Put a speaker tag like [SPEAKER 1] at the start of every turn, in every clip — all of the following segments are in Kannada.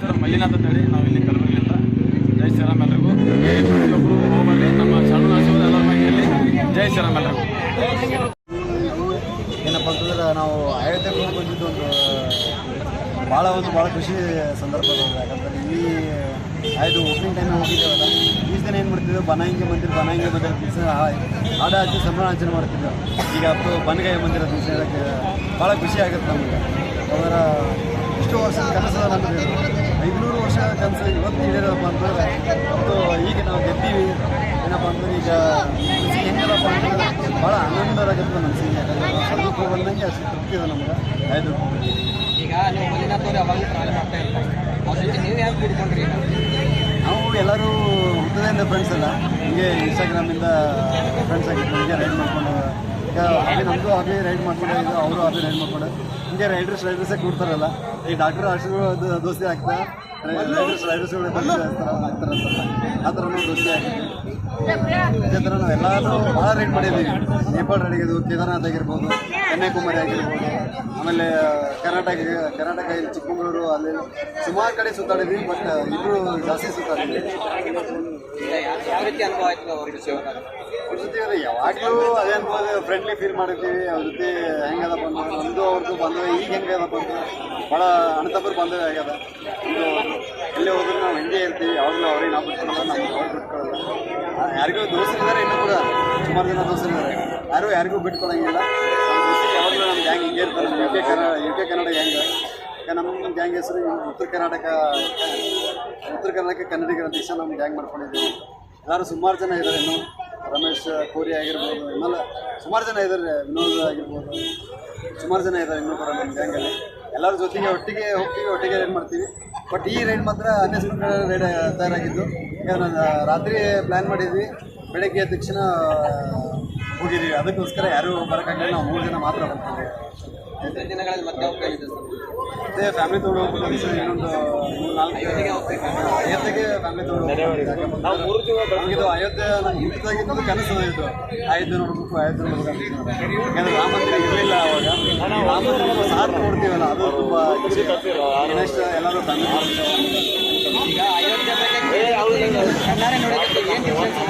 [SPEAKER 1] ಸರ್ ಮಲ್ಲಿನಾಥ್ ಅಂತ ಹೇಳಿ ನಾವು ಇಲ್ಲಿ ಕಲಬುರಗಿಯಿಂದ ಜೈ ಶ್ರೀರಾಮ್ ಪ್ರತಿಯೊಬ್ಬರು ಹೋಗಲಿ ನಮ್ಮ ಸಣ್ಣ ಎಲ್ಲರ ಮನೆಯಲ್ಲಿ ಜೈ
[SPEAKER 2] ಏನಪ್ಪ ಅಂತಂದ್ರೆ ನಾವು ಹೋಗಿ ಬಂದಿದ್ದು ಒಂದು ಭಾಳ ಒಂದು ಭಾಳ ಖುಷಿ ಸಂದರ್ಭ ಯಾಕಂದ್ರೆ ಇಲ್ಲಿ ಆಯ್ತು ಓಪನಿಂಗ್ ಟೈಮ್ ಹೋಗಿದ್ದೇವಲ್ಲ, ಈ ದಿನ ಏನು ಮಾಡ್ತಿದ್ದೆವು ಬನಾಯಿಂಗೆ ಮಂದಿರ ಬನಾಯಿಂಗೆ ಮಂದಿರ ದಿವಸ ಹಾಡ ಹಚ್ಚಿ ಸಂಭ್ರಮಾಚರಣೆ ಮಾಡ್ತಿದ್ದೆವು ಈಗ ಅದು ಬನಗಾಯ ಮಂದಿರ ದಿವಸ ಹೇಳೋಕ್ಕೆ ಭಾಳ ಖುಷಿ ಆಗುತ್ತೆ ನಮಗೆ. ಅವರ ಇಷ್ಟು ವರ್ಷದ ಕನಸದ ನಮಗೆ ಐದುನೂರು ವರ್ಷ ಕನಸು ಇವತ್ತು ಈಡೇರಪ್ಪ ಅಂತಂದರೆ ಮತ್ತು ಈಗ ನಾವು ಗೆದ್ದೀವಿ. ಏನಪ್ಪ ಅಂದ್ರೆ ಈಗ ಹೆಂಗಪ್ಪ ಅಂತಂದ್ರೆ ಭಾಳ ಆನಂದರಾಗತ್ತೆ ಮನಸ್ಸಿಗೆ ಯಾಕಂದ್ರೆ ನಾವು ಸ್ವರ್ಗಕ್ಕೆ ಬಂದಂಗೆ ಅಷ್ಟು ತೃಪ್ತಿ ಇದೆ ನಮ್ಗೆ. ಆಯಿತು.
[SPEAKER 3] ಈಗ ನೀವು ಯಾವಾಗಲೂ ಟ್ರಾವೆಲ್ ಮಾಡ್ತಾ ಇರ್ತಾರೆ. ಅವ್ರ ಜೊತೆ ನೀವು ಯಾಕೆ
[SPEAKER 2] ನಾವು ಎಲ್ಲರೂ ಹುಟ್ಟದಿಂದ ಫ್ರೆಂಡ್ಸ್ ಅಲ್ಲ. ಹೀಗೆ ಇನ್ಸ್ಟಾಗ್ರಾಮಿಂದ ಫ್ರೆಂಡ್ಸ್ ಆಗಿತ್ತು ಹೀಗೆ ರೈಡ್ ಮಾಡ್ಕೊಂಡು ಈಗ ಹಾಗೆ ನಮಗೂ ರೈಡ್ ಮಾಡ್ಕೊಂಡು, ಇದು ಅವರು ಹಾಗೆ ರೈಡ್ ಮಾಡ್ಕೊಂಡು. ಹಿಂಗೆ ರೈಡರ್ಸ್ ರೈಡರ್ಸೇ ಕೂಡ್ತಾರಲ್ಲ. ಈ ಡಾಕ್ಟರ್ ಅಷ್ಟು ದೋಸ್ತಿ ಆಗ್ತಾ ರೈಡರ್ಸ್ ರೈಡರ್ಸ್ಗಳು ದೋಸ್ತಿ ಆಗ್ತಾರ ಆಗ್ತಾರಂತಲ್ಲ ಆ ಥರ ನಾವು ದೋಸ್ತಿ ಆಗಿದ್ವಿ ಇದೇ ಥರ ನಾವು ಎಲ್ಲರೂ ಭಾಳ ರೈಡ್ ಮಾಡಿದ್ದೀವಿ. ನೇಪಾಳ ರೈಡ್ ಆಗಿದ್ದು ಕೇದಾರ್ನಾಥ್ ಆಗಿರ್ಬೋದು. ಕನ್ಯಾಕುಮಾರಿ ಆಗಿರ್ಬೋದು ಆಮೇಲೆ ಕರ್ನಾಟಕ ಕರ್ನಾಟಕ ಇಲ್ಲಿ ಚಿಕ್ಕಮಗಳೂರು ಅಲ್ಲಿ ಸುಮಾರು ಕಡೆ ಸುತ್ತಾಡಿದ್ವಿ ಬಟ್ ಇಬ್ಬರು ಜಾಸ್ತಿ ಸುತ್ತಾಡಿದ್ವಿ.
[SPEAKER 3] ಯಾವ ರೀತಿ ಅನುಭವ ಆಯ್ತು ಅವ್ರ ಜೊತೆ
[SPEAKER 2] ಯಾವಾಗಲೂ ಅದೇ ಅನುಭವ ಫ್ರೆಂಡ್ಲಿ ಫೀಲ್ ಮಾಡಿರ್ತೀವಿ ಅವ್ರ ಜೊತೆ ಹೆಂಗದ ಅಂದ್ರೆ ನಮ್ಮದು ಅವ್ರದ್ದು ಬಂದವೆ ಈಗ ಹೆಂಗದಪ್ಪ ಅಂದ್ರೆ ಭಾಳ ಅಣತಬ್ಬರು ಬಂದವೆ ಆಗ್ಯದ ಇದು ಎಲ್ಲೇ ಹೋದ್ರೂ ನಾವು ಹಿಂಗೆ ಇರ್ತೀವಿ ಯಾವಾಗಲೂ ಅವ್ರಿಗೆ ನಾವು ಬಿಟ್ಕೊಳ್ಳಲ್ಲ ನಮ್ಗೆ ಅವ್ರು ಬಿಟ್ಕೊಳ್ಳಲ್ಲ ಯಾರಿಗೂ ದೋಸ್ತರಿದ್ದಾರೆ ಇನ್ನೂ ಕೂಡ ಸುಮಾರು ಜನ ದೋಸ್ತರಿದ್ದಾರೆ ಯಾರು ಯಾರಿಗೂ ದೋಸ್ತಿಗೆ ಯಾವಾಗಲೂ ನಮ್ಮ ಗ್ಯಾಂಗ್ ಹಿಂಗೆ ಇರ್ತಾರೆ U K Kannada U K Kannada gang ನಮ್ಮ ಗ್ಯಾಂಗ್ ಹೆಸರು ಉತ್ತರ ಕರ್ನಾಟಕ ಉತ್ತರ ಕರ್ನಾಟಕ ಕನ್ನಡಿಗರ ದೇಶ ನಮ್ಮ ಗ್ಯಾಂಗ್ ಮಾಡ್ಕೊಂಡಿದ್ದೀವಿ. ಎಲ್ಲರೂ ಸುಮಾರು ಜನ ಇದ್ದಾರೆ ಇನ್ನು. ರಮೇಶ್, ಕೋರಿ ಆಗಿರ್ಬೋದು ಇನ್ನೆಲ್ಲ ಸುಮಾರು ಜನ ಇದ್ದಾರೆ ವಿನೋದ್ ಆಗಿರ್ಬೋದು. ಸುಮಾರು ಜನ ಇದ್ದಾರೆ ಇನ್ನೂ ಕೂಡ ನಮ್ಮ ಗ್ಯಾಂಗಲ್ಲಿ ಎಲ್ಲರ ಜೊತೆಗೆ ಒಟ್ಟಿಗೆ ಹೋಗ್ತೀವಿ, ಒಟ್ಟಿಗೆ ರೈಡ್ ಮಾಡ್ತೀವಿ. ಬಟ್ ಈ ರೈಡ್ ಮಾತ್ರ ಅನ್ಎಕ್ಸ್ಪೆಕ್ಟೆಡ್ ರೈಡ್ ತಯಾರಾಗಿದ್ದು. ಈಗ ರಾತ್ರಿ ಪ್ಲ್ಯಾನ್ ಮಾಡಿದ್ವಿ. ಬೆಳಗ್ಗೆ ತಕ್ಷಣ ಹೋಗಿದ್ದೀವಿ. ಅದಕ್ಕೋಸ್ಕರ ಯಾರು ಬರೋಕ್ಕಾಗಲಿಲ್ಲ ನಾವು ಮೂರು ಜನ ಮಾತ್ರ ಬರ್ತೀವಿ.
[SPEAKER 3] ಅದೇ ದಿನಗಳಲ್ಲಿ ಮತ್ತೆ ಹೋಗ್ತಾ ಸರ್?
[SPEAKER 2] ಮತ್ತೆ ಫ್ಯಾಮಿಲಿ ತೋಡು ಹೋಗ್ಬೇಕು ಸರ್. ಇನ್ನೊಂದು ಮೂರು ನಾಲ್ಕು
[SPEAKER 3] ಅಯೋಧ್ಯೆಗೆ ಹೋಗ್ಬೇಕು.
[SPEAKER 2] ಅಯೋಧ್ಯೆಗೆ ಫ್ಯಾಮಿಲಿ ತೊಗೊಂಡು ನಾವು ಮೂರು ತಿಂಗಳು ಇದು ಅಯೋಧ್ಯೆ ಹುಟ್ಟಿದಾಗಿದ್ದು ಕನಸು ಇದು ಅಯೋಧ್ಯೆ ನೋಡ್ಬೇಕು ಅಯೋಧ್ಯೆ ನೋಡ್ಬೇಕು ಅಂತ. ಯಾಕಂದ್ರೆ ರಾಮ ಮಂದಿರ ಇರಲಿಲ್ಲ ಅವಾಗ. ರಾಮ ಮಂದಿರ ಸಾರ್ ನೋಡ್ತೀವಲ್ಲ ಅದು ತುಂಬ ನೆಕ್ಸ್ಟ್ ಎಲ್ಲರೂ ಫ್ಯಾಮಿಲಿ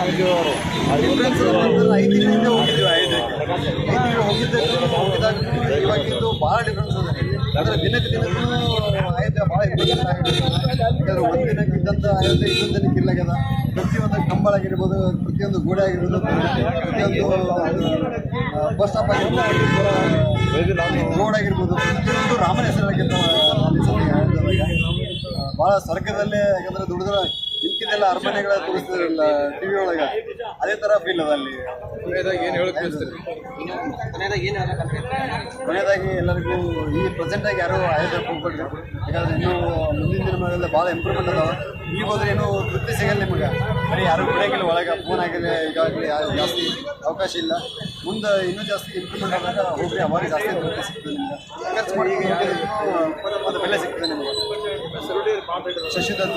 [SPEAKER 2] ಐದು ದಿನದಿಂದ ಅಯೋಧ್ಯೆಗೆ ಐದು. ತಿಂಗಳು ಹೋಗಿದ್ದಕ್ಕೂ ಹೋಗಿದಾಗ ಇವಾಗಿಂದು ಭಾಳ ಡಿಫ್ರೆನ್ಸ್ ಅದ. ಅಂದರೆ ದಿನಕ್ಕೆ ದಿನಕ್ಕೂ ಆಯುಧ ಭಾಳ ಇಂಪಾರ್ಟೆಂಟ್ ಆಗಿದೆ ಯಾಕಂದ್ರೆ ಒಂದು ದಿನಕ್ಕೆ ಇದ್ದಂಥ ಆಯುಧ ಇನ್ನೊಂದು ದಿನಕ್ಕೆ ಇಲ್ಲಾಗ್ಯದ. ಪ್ರತಿಯೊಂದು ಕಂಬಳ ಆಗಿರ್ಬೋದು, ಪ್ರತಿಯೊಂದು ಗೋಡೆ ಆಗಿರ್ಬೋದು, ಪ್ರತಿಯೊಂದು ಬಸ್ ಸ್ಟಾಪ್ ಆಗಿರ್ಬೋದು, ರೋಡ್ ಆಗಿರ್ಬೋದು, ಪ್ರತಿಯೊಂದು ರಾಮನ ಹೆಸರಾಗಿರ್ತಾವೆ ಭಾಳ ಸ್ವರ್ಗದಲ್ಲೇ, ಯಾಕಂದ್ರೆ ದುಡಿದ್ರೆ ಇಂತಿದ್ದೆಲ್ಲ ಅರಮನೆಗಳ ತೋರಿಸಿದ್ರಲ್ಲ ಟಿವಿ ಒಳಗ? ಅದೇ ತರ ಫೀಲ್ ಅದ ಅಲ್ಲಿ
[SPEAKER 3] ಏನು ಹೇಳಕ್ ಕೊನೆಯದಾಗ ಏನು ಹೇಳಕ್
[SPEAKER 2] ಕೊನೆಯದಾಗಿ ಎಲ್ಲರಿಗೂ ಈ ಪ್ರೆಸೆಂಟ್ ಆಗಿ ಯಾರು ಆಯೋಜನೆ ಹೋಗ್ಬೇಡ್ರಿ ಯಾಕಂದ್ರೆ ಇನ್ನೂ ಮುಂದಿನ ದಿನಗಳಲ್ಲಿ ಭಾಳ ಇಂಪ್ರೂವ್ಮೆಂಟ್ ಅದಾವ. ಈಗ ಹೋದ್ರೆ ಏನು ತೃಪ್ತಿ ಸಿಗಲ್ಲ ನಿಮಗೆ. ಬರೀ ಯಾರು ಬಿಡಂಗಿಲ್ಲ ಒಳಗೆ ಫೋನ್ ಆಗಿದೆ ಈಗಾಗಲೇ ಯಾರು ಜಾಸ್ತಿ ಅವಕಾಶ ಇಲ್ಲ. ಮುಂದೆ ಇನ್ನೂ ಜಾಸ್ತಿ ಇಂಪ್ರೂವ್ಮೆಂಟ್ ಆದಾಗ ಹೋಗಿ ಅವಾಗ ಜಾಸ್ತಿ ತೃಪ್ತಿ ಸಿಗ್ತದೆ ನಿಮ್ಗೆ. ಖರ್ಚು ಮಾಡಿ ಒಂದು ಬೆಲೆ ಸಿಗ್ತದೆ ನಿಮಗೆ. శశిధర్